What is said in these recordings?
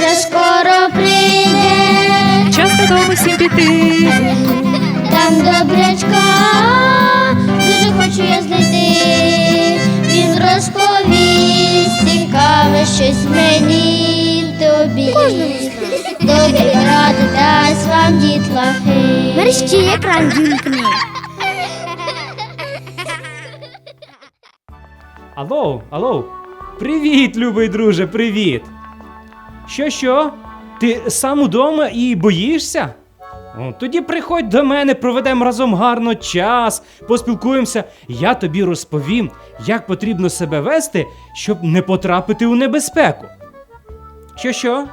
вже скоро прийде, Час додому всім піти. там добрячка, дуже хочу я знайти. Він розповість цікаве щось мені тобі. Добрі ради дасть вам дітлахи. Мерщі екран дімкни. Алло, алло. Привіт, любий друже, привіт. Що, що? Ти сам удома і боїшся? Тоді приходь до мене, проведемо разом гарно час, поспілкуємося. Я тобі розповім, як потрібно себе вести, щоб не потрапити у небезпеку. Що, що?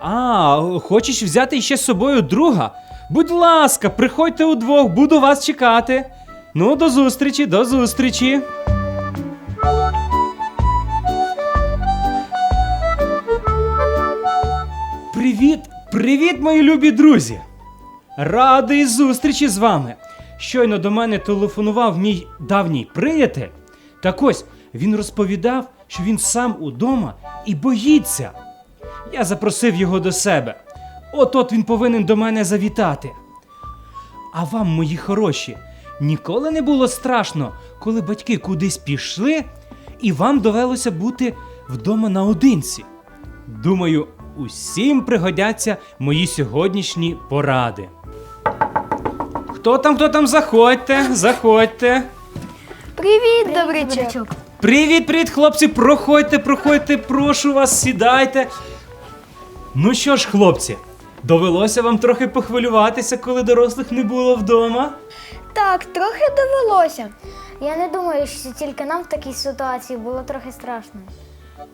А, хочеш взяти ще з собою друга? Будь ласка, приходьте удвох, буду вас чекати. Ну, до зустрічі, до зустрічі. Привіт, мої любі друзі! Радий зустрічі з вами. Щойно до мене телефонував мій давній приятель. Так ось він розповідав, що він сам удома і боїться. Я запросив його до себе. От от він повинен до мене завітати. А вам, мої хороші, ніколи не було страшно, коли батьки кудись пішли, і вам довелося бути вдома наодинці. Думаю, усім пригодяться мої сьогоднішні поради. Хто там, хто там, заходьте, заходьте. Привіт, добрячок. Привіт, привіт, хлопці, проходьте, проходьте, прошу вас, сідайте. Ну що ж, хлопці, довелося вам трохи похвилюватися, коли дорослих не було вдома? Так, трохи довелося. Я не думаю, що тільки нам в такій ситуації було трохи страшно.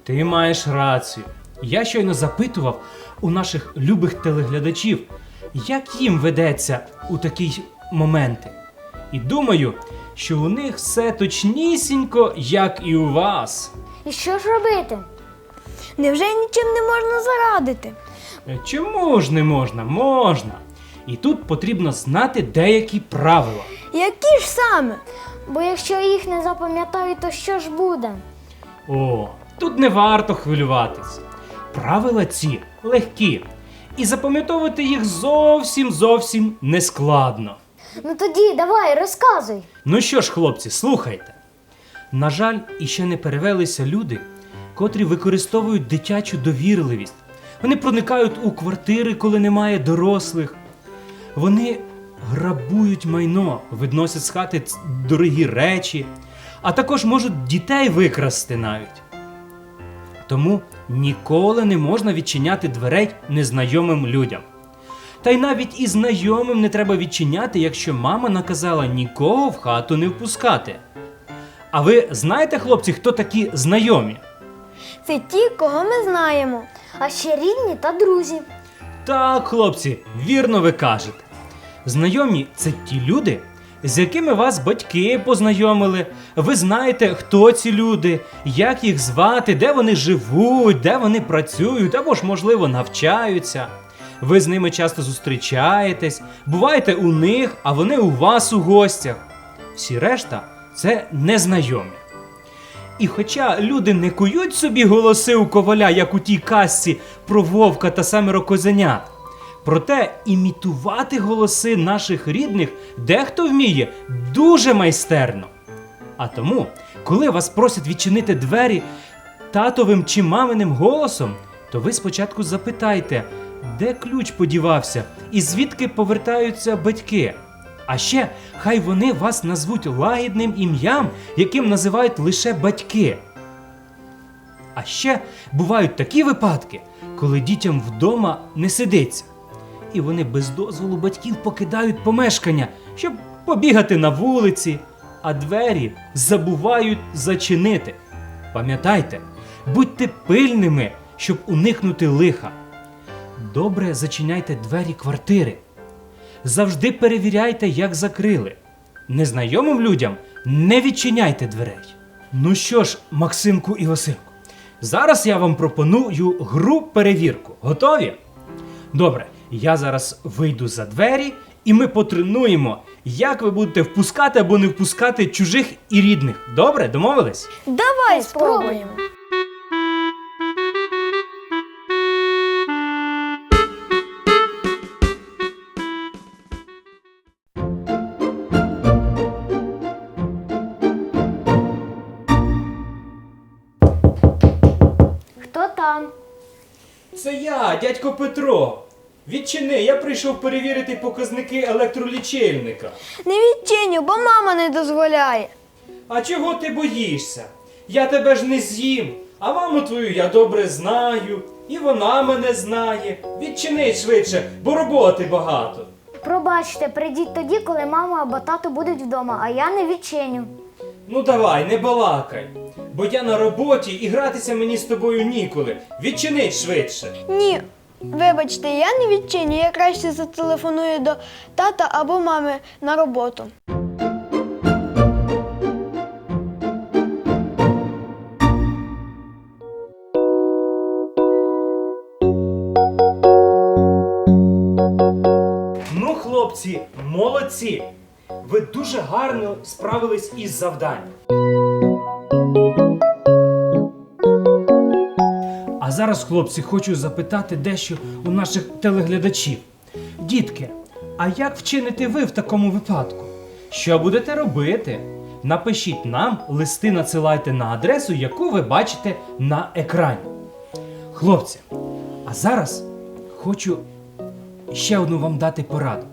Ти маєш рацію. Я щойно запитував у наших любих телеглядачів, як їм ведеться у такі моменти. І думаю, що у них все точнісінько, як і у вас. І що ж робити? Невже нічим не можна зарадити? Е, Чому ж не можна? Можна. І тут потрібно знати деякі правила. Які ж саме? Бо якщо їх не запам'ятаю, то що ж буде? О, тут не варто хвилюватись. Правила ці легкі, і запам'ятовувати їх зовсім зовсім не складно. Ну тоді давай, розказуй. Ну що ж, хлопці, слухайте. На жаль, іще не перевелися люди, котрі використовують дитячу довірливість. Вони проникають у квартири, коли немає дорослих. Вони грабують майно, відносять з хати дорогі речі, а також можуть дітей викрасти навіть. Тому ніколи не можна відчиняти дверей незнайомим людям. Та й навіть і знайомим не треба відчиняти, якщо мама наказала нікого в хату не впускати. А ви знаєте, хлопці, хто такі знайомі? Це ті, кого ми знаємо. А ще рідні та друзі. Так, хлопці, вірно ви кажете. Знайомі це ті люди, з якими вас батьки познайомили. Ви знаєте, хто ці люди, як їх звати, де вони живуть, де вони працюють або ж, можливо, навчаються. Ви з ними часто зустрічаєтесь, буваєте у них, а вони у вас у гостях. Всі решта це незнайомі. І хоча люди не кують собі голоси у коваля, як у тій казці про вовка та семеро козенят, проте імітувати голоси наших рідних дехто вміє дуже майстерно. А тому, коли вас просять відчинити двері татовим чи маминим голосом, то ви спочатку запитайте, де ключ подівався і звідки повертаються батьки. А ще хай вони вас назвуть лагідним ім'ям, яким називають лише батьки. А ще бувають такі випадки, коли дітям вдома не сидиться, і вони без дозволу батьків покидають помешкання, щоб побігати на вулиці, а двері забувають зачинити. Пам'ятайте, будьте пильними, щоб уникнути лиха. Добре зачиняйте двері квартири. Завжди перевіряйте, як закрили. Незнайомим людям не відчиняйте дверей. Ну що ж, Максимку і Васильку, зараз я вам пропоную гру перевірку. Готові? Добре, я зараз вийду за двері, і ми потренуємо, як ви будете впускати або не впускати чужих і рідних. Добре, домовились? Давай ну, спробуємо. Хто там? Це я, дядько Петро. Відчини, я прийшов перевірити показники електролічильника. Не відчиню, бо мама не дозволяє. А чого ти боїшся? Я тебе ж не з'їм, а маму твою я добре знаю, і вона мене знає. Відчини швидше, бо роботи багато. Пробачте, прийдіть тоді, коли мама або тато будуть вдома, а я не відчиню. Ну давай, не балакай. Бо я на роботі і гратися мені з тобою ніколи. Відчини швидше. Ні. Вибачте, я не відчиню, я краще зателефоную до тата або мами на роботу. Ну, хлопці, молодці! Ви дуже гарно справились із завданням. Зараз, хлопці, хочу запитати дещо у наших телеглядачів. Дітки, а як вчините ви в такому випадку? Що будете робити? Напишіть нам, листи надсилайте на адресу, яку ви бачите на екрані. Хлопці, а зараз хочу ще одну вам дати пораду.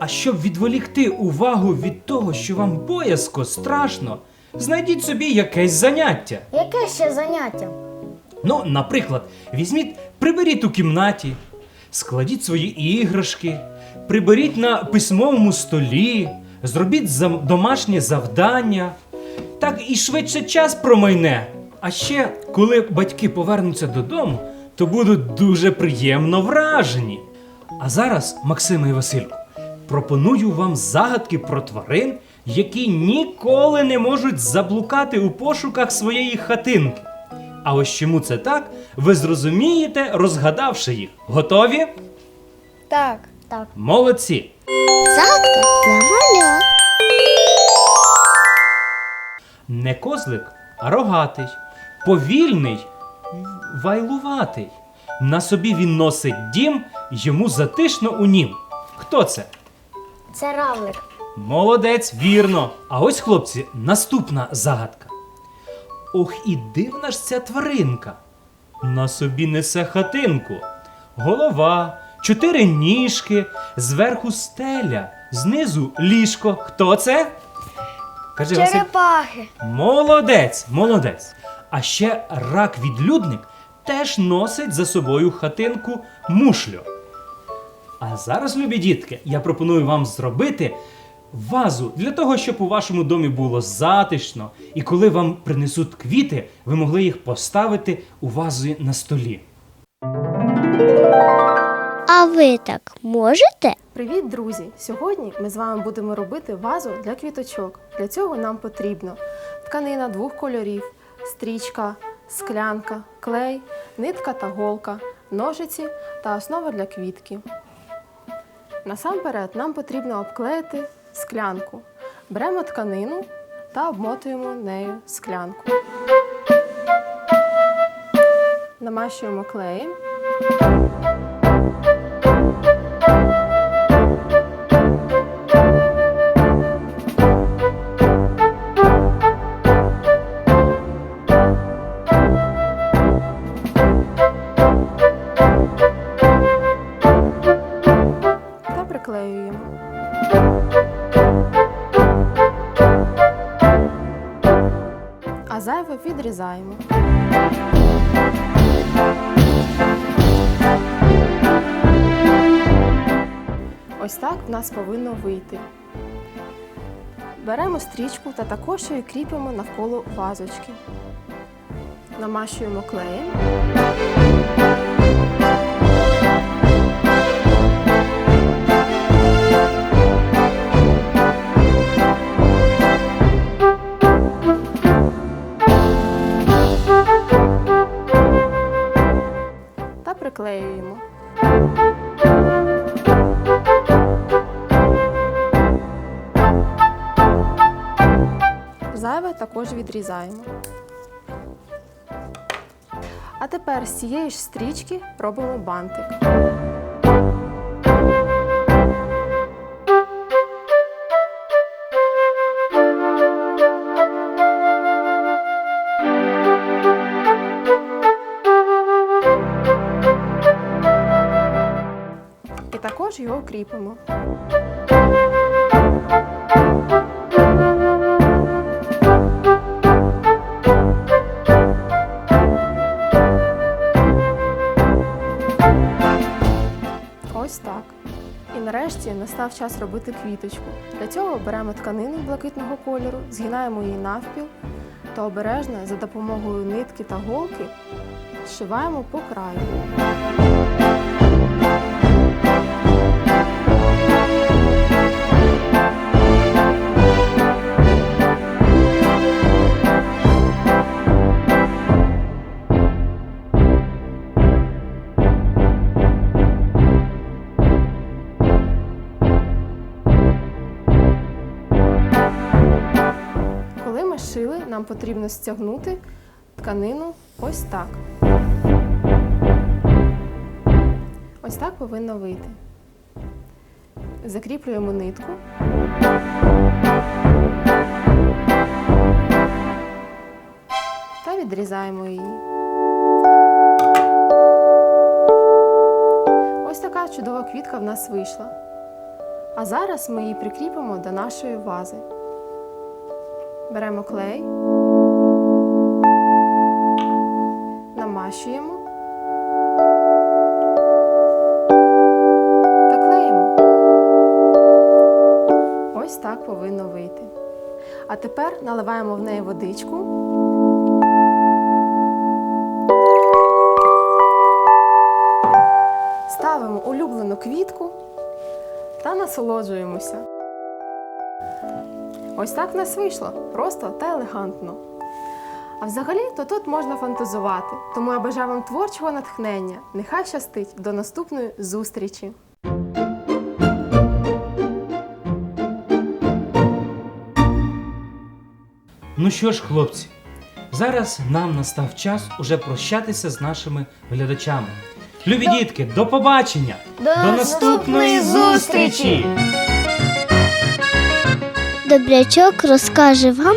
А щоб відволікти увагу від того, що вам боязко, страшно, знайдіть собі якесь заняття. Яке ще заняття? Ну, наприклад, візьміть, приберіть у кімнаті, складіть свої іграшки, приберіть на письмовому столі, зробіть домашнє завдання. Так і швидше час промайне. А ще, коли батьки повернуться додому, то будуть дуже приємно вражені. А зараз, Максиме і Васильку, пропоную вам загадки про тварин, які ніколи не можуть заблукати у пошуках своєї хатинки. А ось чому це так, ви зрозумієте, розгадавши їх. Готові? Так. Так. Молодці! Загадка для маля. Не козлик, а рогатий, повільний, вайлуватий. На собі він носить дім, йому затишно у нім. Хто це? Це равлик. Молодець, вірно. А ось, хлопці, наступна загадка. Ох, і дивна ж ця тваринка. На собі несе хатинку. Голова, чотири ніжки, зверху стеля, знизу ліжко. Хто це? Кажи, Василь. Черепахи. Молодець, молодець. А ще рак-відлюдник теж носить за собою хатинку мушлю. А зараз, любі дітки, я пропоную вам зробити вазу для того, щоб у вашому домі було затишно, і коли вам принесуть квіти, ви могли їх поставити у вазу на столі. А ви так можете? Привіт, друзі! Сьогодні ми з вами будемо робити вазу для квіточок. Для цього нам потрібно тканина двох кольорів, стрічка, склянка, клей, нитка та голка, ножиці та основа для квітки. Насамперед нам потрібно обклеїти склянку. Беремо тканину та обмотуємо нею склянку. Намащуємо клеєм. Зайве. Ось так в нас повинно вийти. Беремо стрічку та також її кріпимо навколо вазочки. Намащуємо клеєм. відрізаємо. А тепер з цієї ж стрічки робимо бантик. Також його кріпимо. Ось. І нарешті настав час робити квіточку. Для цього беремо тканину блакитного кольору, згинаємо її навпіл та обережно за допомогою нитки та голки зшиваємо по краю. Потрібно стягнути тканину ось так. Ось так повинно вийти. Закріплюємо нитку. Та відрізаємо її. Ось така чудова квітка в нас вийшла. А зараз ми її прикріпимо до нашої вази. Беремо клей, намащуємо та клеїмо. Ось так повинно вийти. А тепер наливаємо в неї водичку. Ставимо улюблену квітку та насолоджуємося. Ось так в нас вийшло, просто та елегантно. А взагалі, то тут можна фантазувати, тому я бажаю вам творчого натхнення. Нехай щастить до наступної зустрічі! Ну що ж, хлопці, зараз нам настав час уже прощатися з нашими глядачами. Любі дітки, до побачення! До наступної зустрічі! Добрячок розкаже вам